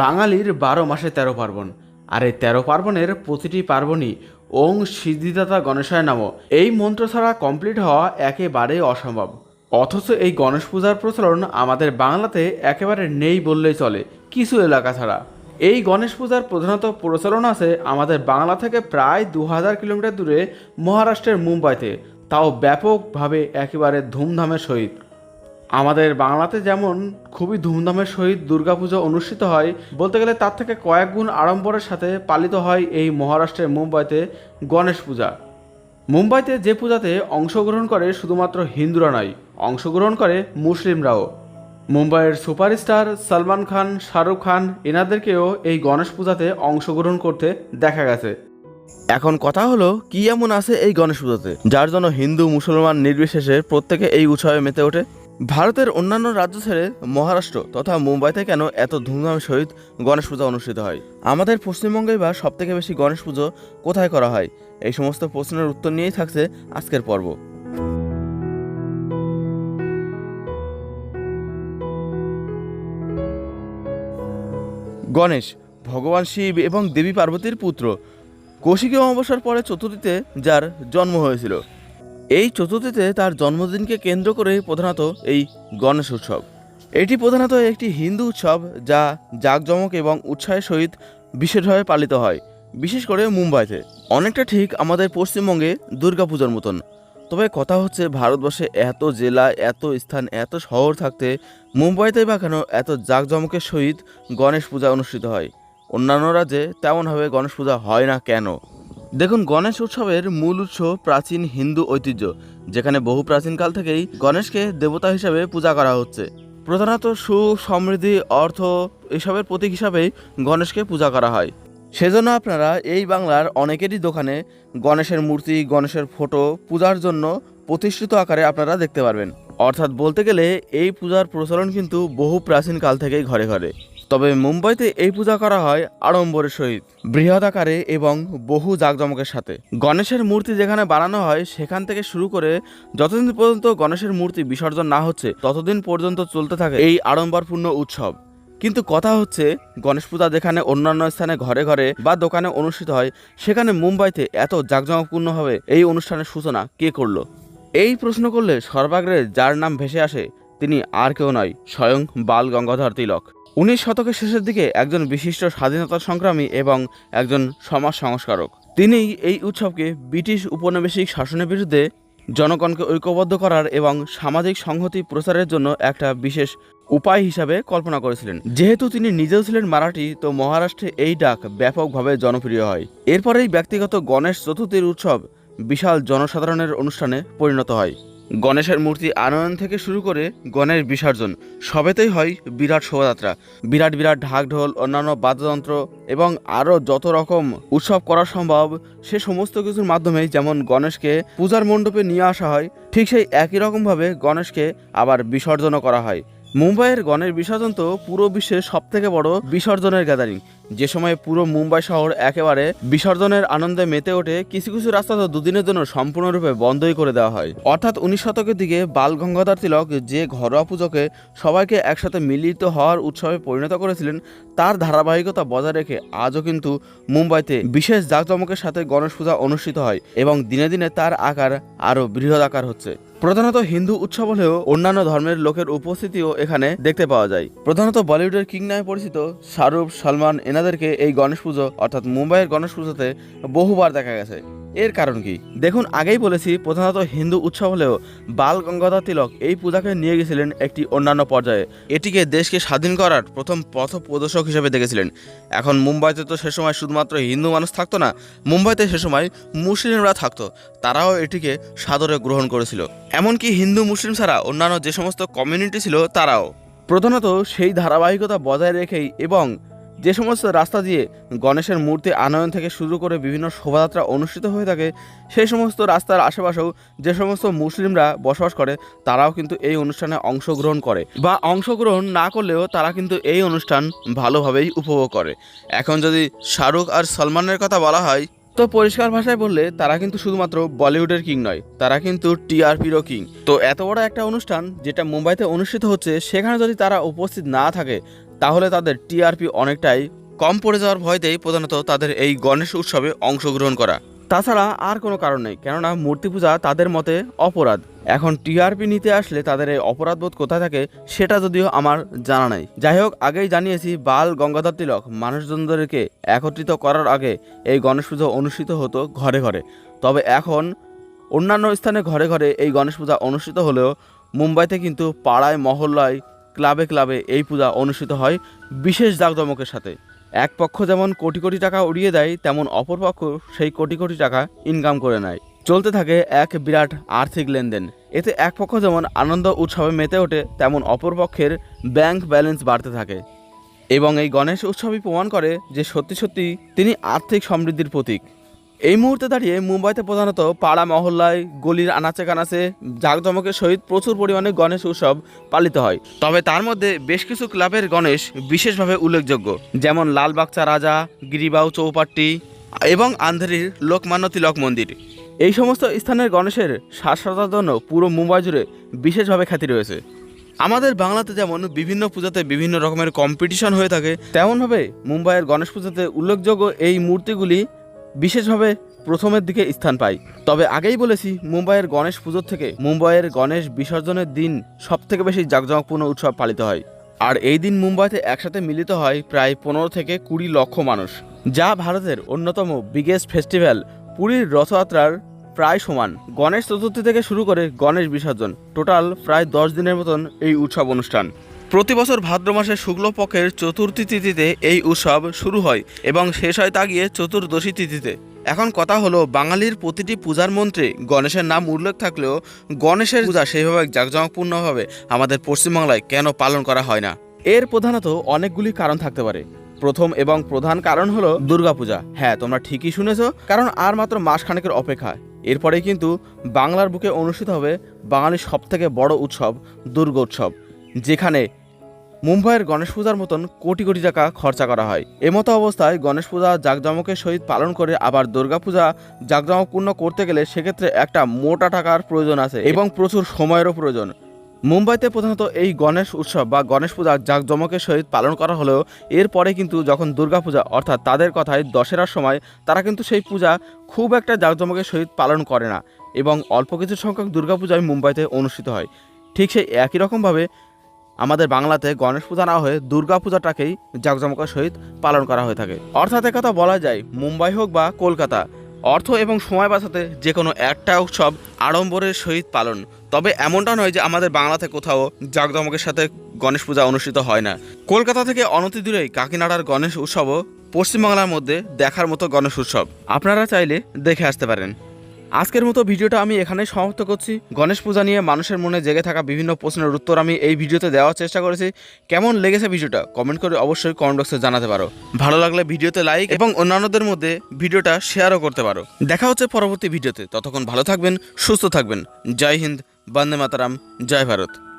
বাঙালির বারো মাসে তেরো পার্বণ। আর এই তেরো পার্বণের প্রতিটি পার্বণই ওং সিদ্ধিদাতা গণেশায় নাম। এই মন্ত্র ছাড়া কমপ্লিট হওয়া একেবারেই অসম্ভব। অথচ এই গণেশ পূজার প্রচলন আমাদের বাংলাতে একেবারে নেই বললেই চলে, কিছু এলাকা ছাড়া। এই গণেশ পূজার প্রধানত প্রচলন আছে আমাদের বাংলা থেকে প্রায় দু হাজার কিলোমিটার দূরে মহারাষ্ট্রের মুম্বাইতে, তাও ব্যাপকভাবে একেবারে ধুমধামের সহিত। আমাদের বাংলাতে যেমন খুবই ধুমধামের সহিত দুর্গাপুজো অনুষ্ঠিত হয়, বলতে গেলে তার থেকে কয়েক গুণ আড়ম্বরের সাথে পালিত হয় এই মহারাষ্ট্রের মুম্বাইতে গণেশ পূজা। মুম্বাইতে যে পূজাতে অংশগ্রহণ করে শুধুমাত্র হিন্দুরা নয়, অংশগ্রহণ করে মুসলিমরাও। মুম্বাইয়ের সুপারস্টার সলমান খান, শাহরুখ খান এনাদেরকেও এই গণেশ পূজাতে অংশগ্রহণ করতে দেখা গেছে। এখন কথা হলো, কি এমন আছে এই গণেশ পুজোতে, যার জন্য হিন্দু, মুসলমান নির্বিশেষে প্রত্যেকে এই উৎসবে মেতে ওঠে? ভারতের অন্যান্য রাজ্য ছেড়ে মহারাষ্ট্র তথা মুম্বাইতে কেন এত ধুমধামের সহিত গণেশ পূজা অনুষ্ঠিত হয়? আমাদের পশ্চিমবঙ্গে বা সব থেকে বেশি গণেশ পুজো কোথায় করা হয়? এই সমস্ত প্রশ্নের উত্তর নিয়েই থাকছে আজকের পর্ব। গণেশ, ভগবান শিব এবং দেবী পার্বতীর পুত্র। কৌশিকী অমাবস্যার পরে চতুর্থীতে যার জন্ম হয়েছিল। এই চতুর্থীতে তার জন্মদিনকে কেন্দ্র করে প্রধানত এই গণেশ উৎসব। এটি প্রধানত একটি হিন্দু উৎসব যা জাঁকজমক এবং উৎসাহের সহিত বিশেষভাবে পালিত হয়, বিশেষ করে মুম্বাইতে। অনেকটা ঠিক আমাদের পশ্চিমবঙ্গে দুর্গাপূজার মতন। তবে কথা হচ্ছে ভারতবর্ষে এত জেলা, এত স্থান, এত শহর থাকতে মুম্বাইতে বা কেন এত জাঁকজমকের সহিত গণেশ পূজা অনুষ্ঠিত হয়? অন্যান্য রাজ্যে তেমনভাবে গণেশ পূজা হয় না কেন? দেখুন, গণেশ উৎসবের মূল উৎস প্রাচীন হিন্দু ঐতিহ্য, যেখানে বহু প্রাচীনকাল থেকেই গণেশকে দেবতা হিসেবে পূজা করা হচ্ছে। প্রধানত সুখ সমৃদ্ধি, অর্থ এসবের প্রতীক হিসাবেই গণেশকে পূজা করা হয়। সেজন্য আপনারা এই বাংলার অনেকেরই দোকানে গণেশের মূর্তি, গণেশের ফটো পূজার জন্য প্রতিষ্ঠিত আকারে আপনারা দেখতে পারবেন। অর্থাৎ বলতে গেলে এই পূজার প্রচলন কিন্তু বহু প্রাচীন কাল থেকেই ঘরে ঘরে। তবে মুম্বাইতে এই পূজা করা হয় আড়ম্বরের সহিত। বৃহৎ আকারে এবং বহু জাঁকজমকের সাথে। গণেশের মূর্তি যেখানে বানানো হয়, সেখান থেকে শুরু করে যতদিন পর্যন্ত গণেশের মূর্তি বিসর্জন না হচ্ছে, ততদিন পর্যন্ত চলতে থাকে এই আড়ম্বরপূর্ণ উৎসব। কিন্তু কথা হচ্ছে, গণেশ পূজা যেখানে অন্যান্য স্থানে ঘরে ঘরে বা দোকানে অনুষ্ঠিত হয়, সেখানে মুম্বাইতে এত জাঁকজমকপূর্ণভাবে এই অনুষ্ঠানের সূচনা কে করল? এই প্রশ্ন করলে সর্বাগ্রে যার নাম ভেসে আসে, তিনি আর কেউ নয়, স্বয়ং বাল গঙ্গাধর তিলক। উনিশ শতকের শেষের দিকে একজন বিশিষ্ট স্বাধীনতা সংগ্রামী এবং একজন সমাজ সংস্কারক। তিনি এই উৎসবকে ব্রিটিশ উপনিবেশিক শাসনের বিরুদ্ধে জনগণকে ঐক্যবদ্ধ করার এবং সামাজিক সংহতি প্রচারের জন্য একটা বিশেষ উপায় হিসাবে কল্পনা করেছিলেন। যেহেতু তিনি নিজেও ছিলেন মারাঠি, তো মহারাষ্ট্রে এই ডাক ব্যাপকভাবে জনপ্রিয় হয়। এরপরেই ব্যক্তিগত গণেশ চতুর্থীর উৎসব বিশাল জনসাধারণের অনুষ্ঠানে পরিণত হয়। গণেশের মূর্তি আনয়ন থেকে শুরু করে গণেশ বিসর্জন, সবেতেই হয় বিরাট শোভাযাত্রা। বিরাট বিরাট ঢাক ঢোল, অন্যান্য বাদ্যযন্ত্র এবং আরও যত রকম উৎসব করা সম্ভব, সে সমস্ত কিছুর মাধ্যমেই যেমন গণেশকে পূজার মণ্ডপে নিয়ে আসা হয়, ঠিক সেই একই রকমভাবে গণেশকে আবার বিসর্জনও করা হয়। মুম্বাইয়ের গণেশ বিসর্জন তো পুরো বিশ্বের সব থেকে বড় বিসর্জনের গ্যাদারিং যে সময় পুরো মুম্বাই শহর একেবারে বিসর্জনের আনন্দে মেতে ওঠে, কিছু কিছু রাস্তা তো দুদিনের জন্য সম্পূর্ণরূপে বন্ধই করে দেওয়া হয়। অর্থাৎ উনিশ শতকের দিকে বাল গঙ্গাধর তিলক যে ঘরোয়া পুজোকে সবাইকে একসাথে মিলিত হওয়ার উৎসবে পরিণত করেছিলেন, তার ধারাবাহিকতা বজায় রেখে আজও কিন্তু মুম্বাইতে বিশেষ জাঁকজমকের সাথে গণেশ পূজা অনুষ্ঠিত হয় এবং দিনে দিনে তার আকার আরও বৃহৎ আকার হচ্ছে। প্রধানত হিন্দু উৎসব হলেও অন্যান্য ধর্মের লোকের উপস্থিতিও এখানে দেখতে পাওয়া যায়। প্রধানত বলিউডের কিং নামে পরিচিত শাহরুখ, সলমান এনাদেরকে এই গণেশ পুজো, অর্থাৎ মুম্বাইয়ের গণেশ পুজোতে বহুবার দেখা গেছে। এর কারণ কি? দেখুন, আগেই বলেছি, প্রধানত হিন্দু উৎসব হলেও বাল গঙ্গাধর তিলক এই পূজাকে নিয়ে গেছিলেন একটি অন্যান্য পর্যায়ে। এটিকে দেশকে স্বাধীন করার প্রথম পথ প্রদর্শক হিসেবে দেখেছিলেন। এখন মুম্বাইতে তো সে সময় শুধুমাত্র হিন্দু মানুষ থাকতো না, মুম্বাইতে সে সময় মুসলিমরা থাকতো। তারাও এটিকে সাদরে গ্রহণ করেছিল। এমনকি হিন্দু, মুসলিম ছাড়া অন্যান্য যে সমস্ত কমিউনিটি ছিল, তারাও। প্রধানত সেই ধারাবাহিকতা বজায় রেখেই এবং যে সমস্ত রাস্তা দিয়ে গণেশের মূর্তি আনয়ন থেকে শুরু করে বিভিন্ন শোভাযাত্রা অনুষ্ঠিত হয়ে থাকে, সেই সমস্ত রাস্তার আশেপাশেও যে সমস্ত মুসলিমরা বসবাস করে, তারাও কিন্তু এই অনুষ্ঠানে অংশগ্রহণ করে। বা অংশগ্রহণ না করলেও তারা কিন্তু এই অনুষ্ঠান ভালোভাবেই উপভোগ করে। এখন যদি শাহরুখ আর সলমানের কথা বলা হয়, তো পরিষ্কার ভাষায় বললে তারা কিন্তু শুধুমাত্র বলিউডের কিং নয়, তারা কিন্তু টিআরপিরও কিং। তো এত বড় একটা অনুষ্ঠান যেটা মুম্বাইতে অনুষ্ঠিত হচ্ছে, সেখানে যদি তারা উপস্থিত না থাকে তাহলে তাদের টিআরপি অনেকটাই কম পড়ে যাওয়ার ভয়তেই প্রধানত তাদের এই গণেশ উৎসবে অংশগ্রহণ করা। তাছাড়া আর কোনো কারণ নেই, কেননা মূর্তি পূজা তাদের মতে অপরাধ। এখন টিআরপি নিতে আসলে তাদের এই অপরাধবোধ কোথায় থাকে সেটা যদিও আমার জানা নাই। যাই হোক, আগেই জানিয়েছি, বাল, গঙ্গাধর তিলক মানুষজনদেরকে একত্রিত করার আগে এই গণেশ পুজো অনুষ্ঠিত হতো ঘরে ঘরে। তবে এখন অন্যান্য স্থানে ঘরে ঘরে এই গণেশ পূজা অনুষ্ঠিত হলেও মুম্বাইতে কিন্তু পাড়ায়, মহল্লায় ক্লাবে ক্লাবে এই পূজা অনুষ্ঠিত হয় বিশেষ জাঁকজমকের সাথে। এক পক্ষ যেমন কোটি কোটি টাকা উড়িয়ে দেয়, তেমন অপর পক্ষ সেই কোটি কোটি টাকা ইনকাম করে নেয়। চলতে থাকে এক বিরাট আর্থিক লেনদেন। এতে এক পক্ষ যেমন আনন্দ উৎসবে মেতে ওঠে, তেমন অপর পক্ষের ব্যাংক ব্যালেন্স বাড়তে থাকে। এবং এই গণেশ উৎসবই প্রমাণ করে যে সত্যি সত্যি তিনি আর্থিক সমৃদ্ধির প্রতীক। এই মুহূর্তে দাঁড়িয়ে মুম্বাইতে প্রধানত পাড়া মহল্লায় গলির আনাচে কানাচে জাঁকজমকের সহিত প্রচুর পরিমাণে গণেশ উৎসব পালিত হয়। তবে তার মধ্যে বেশ কিছু ক্লাবের গণেশ বিশেষভাবে উল্লেখযোগ্য, যেমন লালবাগচা রাজা, গিরিবাউ চৌপাট্টি এবং আন্ধেরির লোকমান্য তিলক মন্দির। এই সমস্ত স্থানের গণেশের সাজসজ্জার জন্য পুরো মুম্বাই জুড়ে বিশেষভাবে খ্যাতি রয়েছে। আমাদের বাংলাতে যেমন বিভিন্ন পূজাতে বিভিন্ন রকমের কম্পিটিশন হয়ে থাকে, তেমনভাবে মুম্বাইয়ের গণেশ পূজাতে উল্লেখযোগ্য এই মূর্তিগুলি বিশেষভাবে প্রথমের দিকে স্থান পায় তবে আগেই বলেছি, মুম্বাইয়ের গণেশ পুজোর থেকে মুম্বাইয়ের গণেশ বিসর্জনের দিন সব থেকে বেশি জাঁকজমকপূর্ণ উৎসব পালিত হয়। আর এই দিন মুম্বাইতে একসাথে মিলিত হয় প্রায় পনেরো থেকে কুড়ি লক্ষ মানুষ, যা ভারতের অন্যতম বিগেস্ট ফেস্টিভ্যাল পুরীর রথযাত্রার প্রায় সমান। গণেশ চতুর্থী থেকে শুরু করে গণেশ বিসর্জন টোটাল প্রায় দশ দিনের মতন এই উৎসব অনুষ্ঠান। প্রতি বছর ভাদ্র মাসের শুক্লপক্ষের চতুর্থী তিথিতে এই উৎসব শুরু হয় এবং শেষ হয় তা গিয়ে চতুর্দশী তিথিতে। এখন কথা হলো, বাঙালির প্রতিটি পূজার মন্ত্রে গণেশের নাম উল্লেখ থাকলেও গণেশের পূজা সেইভাবে জাঁকজমকপূর্ণভাবে আমাদের পশ্চিমবাংলায় কেন পালন করা হয় না? এর প্রধানত অনেকগুলি কারণ থাকতে পারে। প্রথম এবং প্রধান কারণ হলো দুর্গাপূজা। হ্যাঁ তোমরা ঠিকই শুনেছো, কারণ আর মাত্র মাসখানেকের অপেক্ষা। এরপরেই কিন্তু বাংলার বুকে অনুষ্ঠিত হবে বাঙালির সবথেকে বড় উৎসব দুর্গোৎসব, যেখানে মুম্বাইয়ের গণেশ পূজার মতন কোটি কোটি টাকা খরচা করা হয়। এমতো অবস্থায় গণেশ পূজা জাঁকজমকের সহিত পালন করে আবার দুর্গাপূজা জাঁকজমকপূর্ণ করতে গেলে সেক্ষেত্রে একটা মোটা টাকার প্রয়োজন আছে এবং প্রচুর সময়েরও প্রয়োজন। মুম্বাইতে প্রধানত এই গণেশ উৎসব বা গণেশ পূজা জাঁকজমকের সহিত পালন করা হলেও এরপরে কিন্তু যখন দুর্গাপূজা অর্থাৎ তাদের কথায় দশেরার সময় তারা কিন্তু সেই পূজা খুব একটা জাঁকজমকের সহিত পালন করে না এবং অল্প কিছু সংখ্যক দুর্গাপূজায় মুম্বাইতে অনুষ্ঠিত হয়। ঠিক সেই একই রকমভাবে আমাদের বাংলাতে গণেশ পূজা না হয়ে দুর্গা পূজাটাকেই জাঁকজমকের সহিত পালন করা হয়ে থাকে। অর্থাৎ কথা বলা যায়, মুম্বাই হোক বা কলকাতা, অর্থ এবং সময় বাঁচাতে যে কোনো একটা উৎসব আড়ম্বরের সহিত পালন। তবে এমনটা নয় যে আমাদের বাংলাতে কোথাও জাঁকজমকের সাথে গণেশ পূজা অনুষ্ঠিত হয় না। কলকাতা থেকে অনতি দূরেই কাকিনাড়ার গণেশ উৎসবও পশ্চিমবাংলার মধ্যে দেখার মতো গণেশ উৎসব। আপনারা চাইলে দেখে আসতে পারেন। আজকের মতো ভিডিওটা আমি এখানে সমাপ্ত করছি। গণেশ পূজা নিয়ে মানুষের মনে জেগে থাকা বিভিন্ন প্রশ্নের উত্তর আমি এই ভিডিওতে দেওয়ার চেষ্টা করেছি। কেমন লেগেছে ভিডিওটা? কমেন্ট করে অবশ্যই কমেন্ট বক্সে জানাতে পারো। ভালো লাগলে ভিডিওতে লাইক এবং অন্যান্যদের মধ্যে ভিডিওটা শেয়ারও করতে পারো। দেখা হচ্ছে পরবর্তী ভিডিওতে। ততক্ষণ ভালো থাকবেন, সুস্থ থাকবেন। জয় হিন্দ, বন্দে মাতারাম, জয় ভারত।